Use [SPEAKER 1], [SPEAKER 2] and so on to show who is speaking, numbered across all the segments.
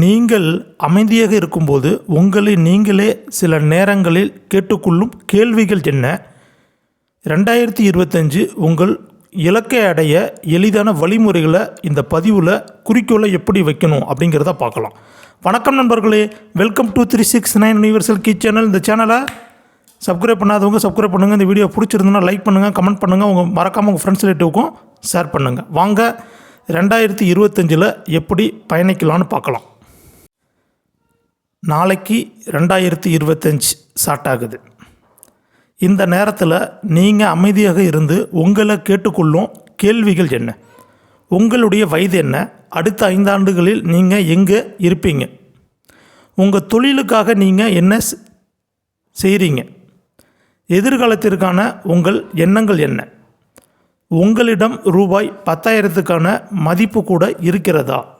[SPEAKER 1] நீங்கள் அமைதியாக இருக்கும்போது உங்களை நீங்களே சில நேரங்களில் கேட்டுக்கொள்ளும் கேள்விகள் என்ன? ரெண்டாயிரத்தி இருபத்தஞ்சு உங்கள் இலக்கை அடைய எளிதான வழிமுறைகளை இந்த பதிவில் குறிக்கோளை எப்படி வைக்கணும் அப்படிங்கிறத பார்க்கலாம். வணக்கம் நண்பர்களே welcome to three six nine universal key channel இந்த சேனலை சப்ஸ்கிரைப் பண்ணாதவங்க சப்ஸ்கிரைப் பண்ணுங்கள் இந்த வீடியோ பிடிச்சிருந்தனா லைக் பண்ணுங்கள் கமெண்ட் பண்ணுங்கள் உங்கள் மறக்காமல் உங்கள் ஃப்ரெண்ட்ஸ் ரிலேட்டிவ்க்கும் ஷேர் பண்ணுங்கள் வாங்க ரெண்டாயிரத்தி இருபத்தஞ்சில் எப்படி பயணிக்கலாம்னு பார்க்கலாம். நாளைக்கு ரெண்டாயிரத்தி இருபத்தஞ்சி ஸ்டார்ட் ஆகுது. இந்த நேரத்தில் நீங்கள் அமைதியாக இருந்து உங்களை கேட்டுக்கொள்ளும் கேள்விகள் என்ன? உங்களுடைய வயது என்ன? அடுத்த ஐந்தாண்டுகளில் நீங்கள் எங்கே இருப்பீங்க? உங்கள் தொழிலுக்காக நீங்கள் என்ன செ- செய்கிறீங்க எதிர்காலத்திற்கான உங்கள் எண்ணங்கள் என்ன? உங்களிடம் ரூபாய் பத்தாயிரத்துக்கான மதிப்பு கூட இருக்கிறதா?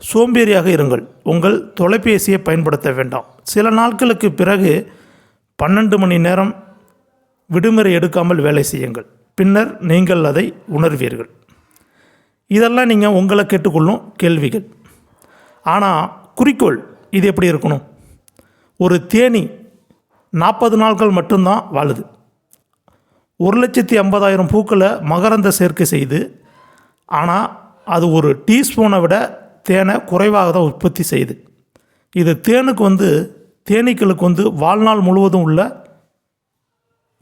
[SPEAKER 1] சோம்பேறியாக இருங்கள். உங்கள் தொலைபேசியை பயன்படுத்த வேண்டாம். சில நாட்களுக்கு பிறகு பன்னெண்டு மணி நேரம் விடுமுறை எடுக்காமல் வேலை செய்யுங்கள். பின்னர் நீங்கள் அதை உணர்வீர்கள். இதெல்லாம் நீங்கள் உங்களை கேட்டுக்கொள்ளும் கேள்விகள். ஆனால் குறிக்கோள் இது எப்படி இருக்கணும்? ஒரு தேனி நாற்பது நாட்கள் மட்டும்தான் வாழுது. ஒரு லட்சத்தி ஐம்பதாயிரம் பூக்களை மகரந்த சேர்க்கை செய்து ஆனால் அது ஒரு டீஸ்பூனை விட தேனை குறைவாக தான் உற்பத்தி செய்யுது. இது தேனுக்கு வந்து தேனீக்களுக்கு வந்து வாழ்நாள் முழுவதும் உள்ள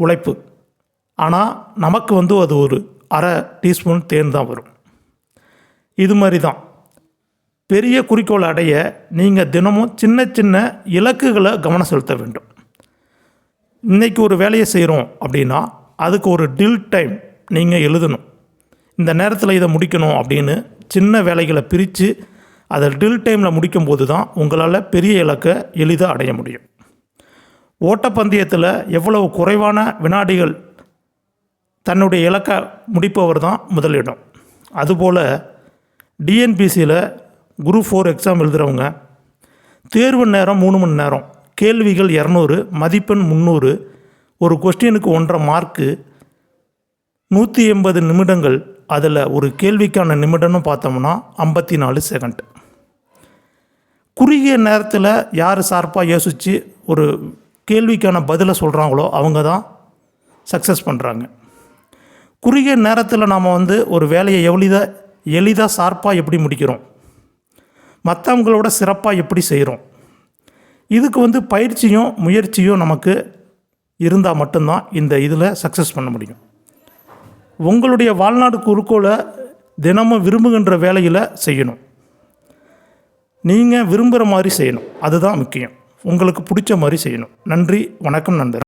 [SPEAKER 1] உழைப்பு. ஆனால் நமக்கு வந்து அது ஒரு அரை டீஸ்பூன் தேன் தான் வரும். இது மாதிரி தான். பெரிய குறிக்கோள் அடைய நீங்கள் தினமும் சின்ன சின்ன இலக்குகளை கவனம் செலுத்த வேண்டும். இன்றைக்கி ஒரு வேலையை செய்கிறோம் அப்படின்னா அதுக்கு ஒரு டில் டைம் நீங்கள் எழுதணும். இந்த நேரத்தில் இதை முடிக்கணும் அப்படின்னு சின்ன வேலைகளை பிரித்து அதை டில் டைமில் முடிக்கும் போது தான் உங்களால் பெரிய இலக்கை எளிதாக அடைய முடியும். ஓட்டப்பந்தயத்தில் எவ்வளவு குறைவான வினாடிகள் தன்னுடைய இலக்கை முடிப்பவர் தான் முதலிடம். அதுபோல் டிஎன்பிசியில் குரூப் ஃபோர் எக்ஸாம் எழுதுகிறவங்க தேர்வு நேரம் மூணு மணி நேரம் கேள்விகள் இரநூறு மதிப்பெண் முந்நூறு ஒரு கொஸ்டினுக்கு ஒன்றரை மார்க்கு நூற்றி எண்பது நிமிடங்கள் அதில் ஒரு கேள்விக்கான நிமிடம்னு பார்த்தோம்னா ஐம்பத்தி நாலு செகண்ட் குறுகிய நேரத்தில் யார் சார்பாக யோசித்து ஒரு கேள்விக்கான பதிலை சொல்கிறாங்களோ அவங்க தான் சக்ஸஸ் பண்ணுறாங்க குறுகிய நேரத்தில் நாம் வந்து ஒரு வேலையை எவ்வளிதாக எளிதாக சார்பாக எப்படி முடிக்கிறோம்? மற்றவங்களோட சிறப்பாக எப்படி செய்கிறோம் இதுக்கு வந்து பயிற்சியும் முயற்சியும் நமக்கு இருந்தால் மட்டும்தான் இந்த இதில் சக்ஸஸ் பண்ண முடியும். உங்களுடைய வாழ்நாடு குறிக்கோளை தினமும் விரும்புகின்ற வேலையில் செய்யணும். நீங்கள் விரும்புகிற மாதிரி செய்யணும். அதுதான் முக்கியம். உங்களுக்கு பிடிச்ச மாதிரி செய்யணும். நன்றி வணக்கம் நண்பர்.